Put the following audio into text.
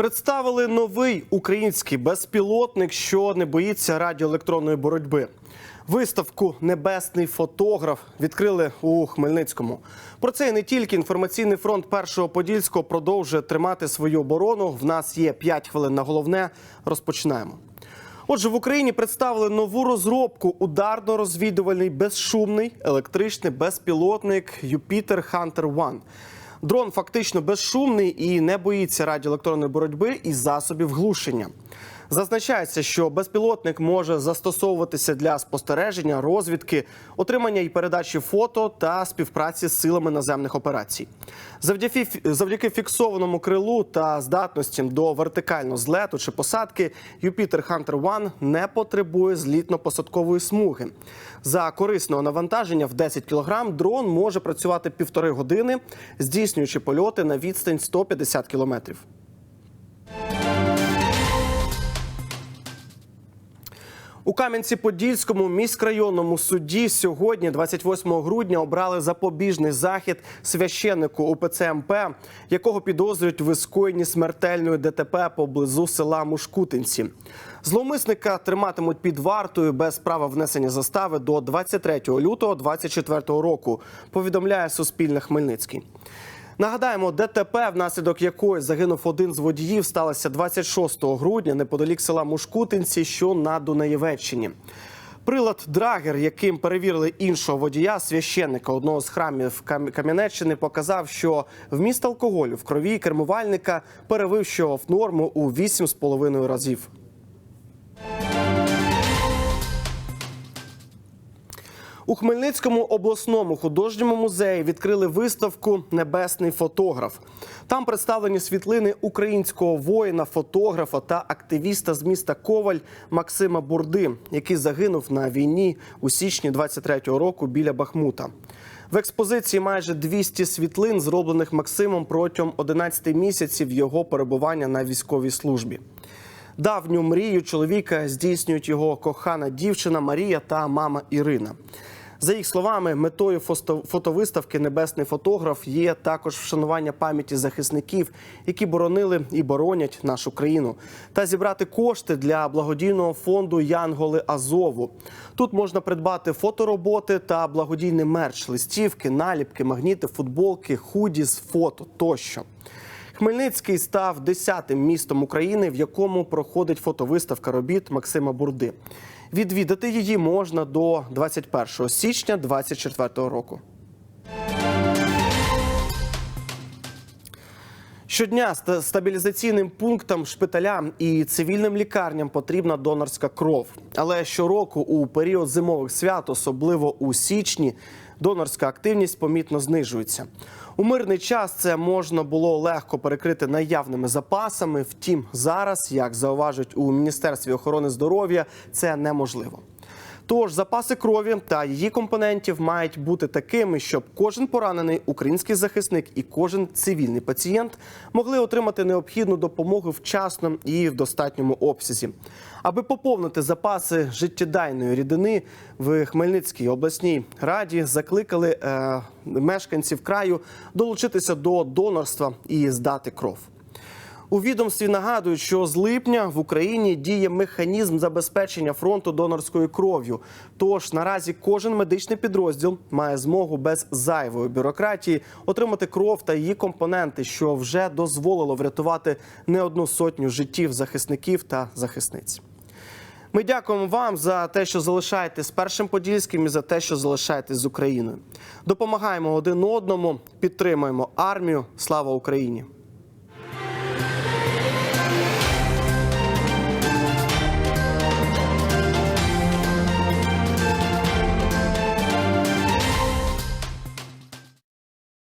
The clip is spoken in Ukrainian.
Представили новий український безпілотник, що не боїться радіоелектронної боротьби. Виставку Небесний фотограф відкрили у Хмельницькому. Про це не тільки інформаційний фронт першого подільського продовжує тримати свою оборону. В нас є 5 хвилин на головне. Розпочинаємо. Отже, в Україні представили нову розробку ударно-розвідувальний безшумний електричний безпілотник Юпітер Хантер One. Дрон фактично безшумний і не боїться радіоелектронної боротьби і засобів глушення. Зазначається, що безпілотник може застосовуватися для спостереження, розвідки, отримання і передачі фото та співпраці з силами наземних операцій. Завдяки, завдяки фіксованому крилу та здатностям до вертикального злету чи посадки, Юпітер Hunter One не потребує злітно-посадкової смуги. За корисного навантаження в 10 кг дрон може працювати півтори години, здійснюючи польоти на відстань 150 кілометрів. У Кам'янці-Подільському міськрайонному суді сьогодні, 28 грудня, обрали запобіжний захід священнику УПЦ МП, якого підозрюють в скоєнні смертельної ДТП поблизу села Мушкутинці. Зловмисника триматимуть під вартою без права внесення застави до 23 лютого 2024 року. Повідомляє Суспільне Хмельницький. Нагадаємо, ДТП, внаслідок якої загинув один з водіїв, сталося 26 грудня неподалік села Мушкутинці, що на Дунаєвеччині. Прилад Драгер, яким перевірили іншого водія, священника одного з храмів Кам- Кам'янеччини, показав, що вміст алкоголю в крові кермувальника перевищував норму у 8,5 разів. У Хмельницькому обласному художньому музеї відкрили виставку Небесний фотограф. Там представлені світлини українського воїна, фотографа та активіста з міста Коваль Максима Бурди, який загинув на війні у січні 23-го року біля Бахмута. В експозиції майже 200 світлин, зроблених Максимом протягом 11 місяців його перебування на військовій службі. Давню мрію чоловіка здійснюють його кохана дівчина Марія та мама Ірина. За їх словами, метою фотовиставки Небесний фотограф є також вшанування пам'яті захисників, які боронили і боронять нашу країну, та зібрати кошти для благодійного фонду Янголи Азову. Тут можна придбати фотороботи та благодійний мерч, листівки, наліпки, магніти, футболки, худі з фото тощо. Хмельницький став десятим містом України, в якому проходить фотовиставка робіт Максима Бурди. Відвідати її можна до 21 січня 2024 року. Щодня стабілізаційним пунктам, шпиталям і цивільним лікарням потрібна донорська кров. Але щороку у період зимових свят, особливо у січні, донорська активність помітно знижується. У мирний час це можна було легко перекрити наявними запасами. Втім, зараз, як зауважують у Міністерстві охорони здоров'я, це неможливо. Тож запаси крові та її компонентів мають бути такими, щоб кожен поранений український захисник і кожен цивільний пацієнт могли отримати необхідну допомогу вчасно і в достатньому обсязі. Аби поповнити запаси життєдайної рідини в Хмельницькій обласній раді закликали е, мешканців краю долучитися до донорства і здати кров. У відомстві нагадують, що з липня в Україні діє механізм забезпечення фронту донорською кров'ю. Тож наразі кожен медичний підрозділ має змогу без зайвої бюрократії отримати кров та її компоненти, що вже дозволило врятувати не одну сотню життів захисників та захисниць. Ми дякуємо вам за те, що залишаєтесь з першим подільським і за те, що залишаєтесь з Україною. Допомагаємо один одному, підтримуємо армію. Слава Україні!